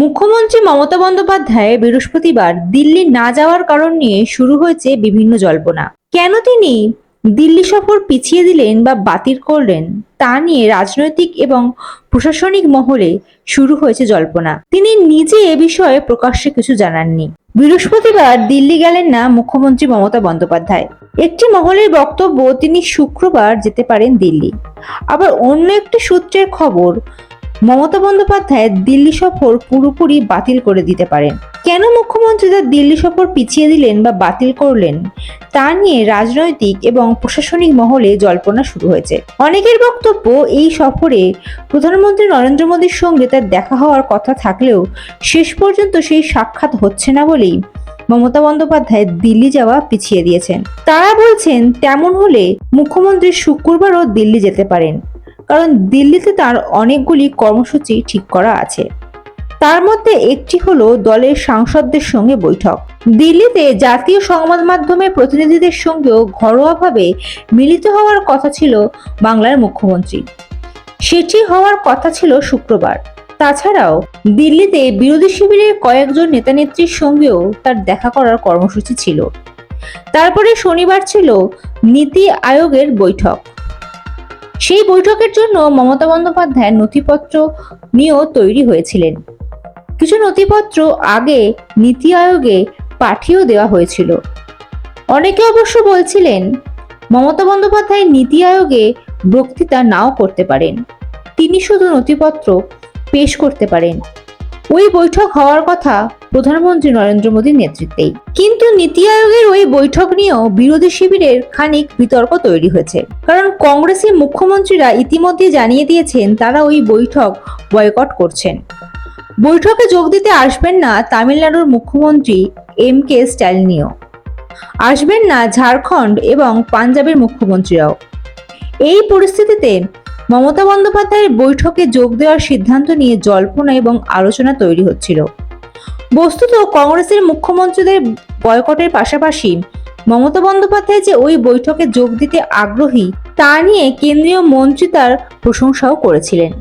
মুখ্যমন্ত্রী মমতা বন্দ্যোপাধ্যায় বৃহস্পতিবার দিল্লি না যাওয়ার কারণ নিয়ে শুরু হয়েছে বিভিন্ন জল্পনা। কেন তিনি দিল্লি সফর পিছিয়ে দিলেন বা বাতিল করলেন তা নিয়ে রাজনৈতিক এবং প্রশাসনিক মহলে শুরু হয়েছে জল্পনা। তিনি নিজে এ বিষয়ে প্রকাশ্যে কিছু জানাননি। বৃহস্পতিবার দিল্লি গেলেন না মুখ্যমন্ত্রী মমতা বন্দ্যোপাধ্যায়। একটি মহলের বক্তব্য তিনি শুক্রবার যেতে পারেন দিল্লি। আবার অন্য একটি সূত্রের খবর মমতা বন্দ্যোপাধ্যায় দিল্লি সফর পুরোপুরি বাতিল করে দিতে পারেন। কেন মুখ্যমন্ত্রী তার দিল্লি সফর পিছিয়ে দিলেন বা বাতিল করলেন তা নিয়ে রাজনৈতিক এবং প্রশাসনিক মহলে জল্পনা শুরু হয়েছে। অনেকের বক্তব্য, এই সফরে প্রধানমন্ত্রী নরেন্দ্র মোদীর সঙ্গে তার দেখা হওয়ার কথা থাকলেও শেষ পর্যন্ত সেই সাক্ষাৎ হচ্ছে না বলেই মমতা বন্দ্যোপাধ্যায় দিল্লি যাওয়া পিছিয়ে দিয়েছেন। তারা বলছেন, তেমন হলে মুখ্যমন্ত্রী শুক্রবারও দিল্লি যেতে পারেন। কারণ দিল্লিতে তার অনেকগুলি কর্মসূচি ঠিক করা আছে। তার মধ্যে একটি হলো দলের সাংসদদের সঙ্গে বৈঠক। দিল্লিতে জাতীয় সংবাদ মাধ্যমের প্রতিনিধিদের সঙ্গেও ঘরোয়াভাবে মিলিত হওয়ার কথা ছিল বাংলার মুখ্যমন্ত্রী। সেটি হওয়ার কথা ছিল শুক্রবার। তাছাড়াও দিল্লিতে বিরোধী শিবিরের কয়েকজন নেতানেত্রীর সঙ্গেও তার দেখা করার কর্মসূচি ছিল। তারপরে শনিবার ছিল নীতি আয়োগের বৈঠক। সেই বৈঠকের জন্য মমতা বন্দ্যোপাধ্যায় নথিপত্র নিয়েও তৈরি হয়েছিলেন। কিছু নথিপত্র আগে নীতি আয়োগে পাঠিয়েও দেওয়া হয়েছিল। অনেকে অবশ্য বলছিলেন, মমতা বন্দ্যোপাধ্যায় নীতি আয়োগে বক্তৃতা নাও করতে পারেন। তিনি শুধু নথিপত্র পেশ করতে পারেন। ওই বৈঠক হওয়ার কথা প্রধানমন্ত্রী নরেন্দ্র মোদীর নেতৃত্বেই। কিন্তু নীতি আয়োগের ওই বৈঠক নিয়েও বিরোধী শিবিরের খানিক বিতর্ক তৈরি হয়েছে। কারণ কংগ্রেসের মুখ্যমন্ত্রীরা ইতিমধ্যে জানিয়ে দিয়েছেন, তারা ওই বৈঠক বয়কট করছেন। বৈঠকে যোগ দিতে আসবেন না তামিলনাড়ুর মুখ্যমন্ত্রী এম কে স্ট্যালিনিও আসবেন না ঝাড়খণ্ড এবং পাঞ্জাবের মুখ্যমন্ত্রীরাও। এই পরিস্থিতিতে মমতা বন্দ্যোপাধ্যায়ের বৈঠকে যোগ দেওয়ার সিদ্ধান্ত নিয়ে জল্পনা এবং আলোচনা তৈরি হচ্ছিল। বস্তুত কংগ্রেসের মুখ্যমন্ত্রীদের বয়কটের পাশাপাশি মমতা বন্দ্যোপাধ্যায় যে ওই বৈঠকে যোগ দিতে আগ্রহী, তা নিয়ে কেন্দ্রীয় মন্ত্রী তার প্রশংসাও করেছিলেন।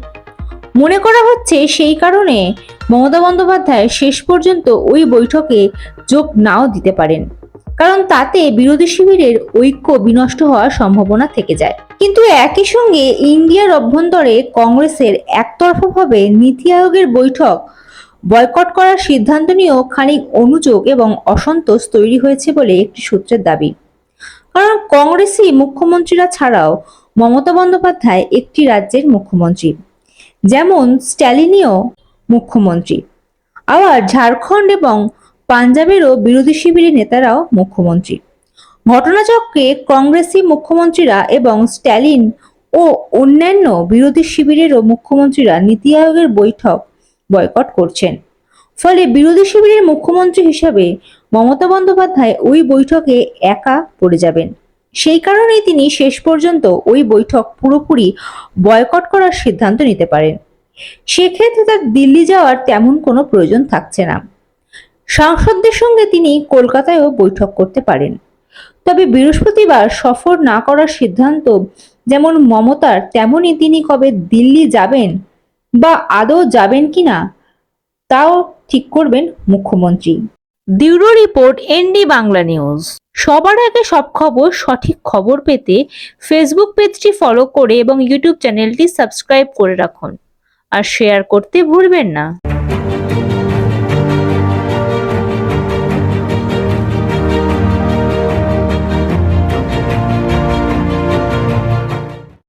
মনে করা হচ্ছে সেই কারণে মমতা বন্দ্যোপাধ্যায় শেষ পর্যন্ত ওই বৈঠকে যোগ নাও দিতে পারেন। কারণ তাতে বিরোধী শিবিরের ঐক্য বিনষ্ট হওয়ার সম্ভাবনা থেকে যায়। কিন্তু একই সঙ্গে ইন্ডিয়ার অভ্যন্তরে কংগ্রেসের একতরফাভাবে নীতি আয়োগের বৈঠক বয়কট করার সিদ্ধান্ত নিয়েও খানিক অনুযোগ এবং অসন্তোষ তৈরি হয়েছে বলে একটি সূত্রের দাবি। কারণ কংগ্রেসি মুখ্যমন্ত্রীরা ছাড়াও মমতা বন্দ্যোপাধ্যায় একটি রাজ্যের মুখ্যমন্ত্রী, যেমন স্ট্যালিনীয় মুখ্যমন্ত্রী। আবার ঝাড়খণ্ড এবং পাঞ্জাবেরও বিরোধী শিবিরের নেতারাও মুখ্যমন্ত্রী। ঘটনাচক্রে কংগ্রেসি মুখ্যমন্ত্রীরা এবং স্ট্যালিন ও অন্যান্য বিরোধী শিবিরেরও মুখ্যমন্ত্রীরা নীতি আয়োগের বৈঠক বয়কট করছেন। ফলে বিরোধী শিবিরের মুখ্যমন্ত্রী হিসাবে মমতা বন্দ্যোপাধ্যায় ওই বৈঠকে একা পড়ে যাবেন। সেই কারণেই তিনি শেষ পর্যন্ত ওই বৈঠক পুরোপুরি বয়কট করার সিদ্ধান্ত নিতে পারেন। সেক্ষেত্রে তার দিল্লি যাওয়ার তেমন কোনো প্রয়োজন থাকছে না। সাংসদদের সঙ্গে তিনি কলকাতায়ও বৈঠক করতে পারেন। তবে বৃহস্পতিবার সফর না করার সিদ্ধান্ত যেমন মমতার, তেমনই তিনি কবে দিল্লি যাবেন বা আদৌ যাবেন কিনা তাও ঠিক করবেন মুখ্যমন্ত্রী। Bureau report, ND Bangla news. সবার আগে সব খবর, সঠিক খবর পেতে ফেসবুক পেজটি ফলো করে এবং ইউটিউব চ্যানেলটি সাবস্ক্রাইব করে রাখুন। আর শেয়ার করতে ভুলবেন না।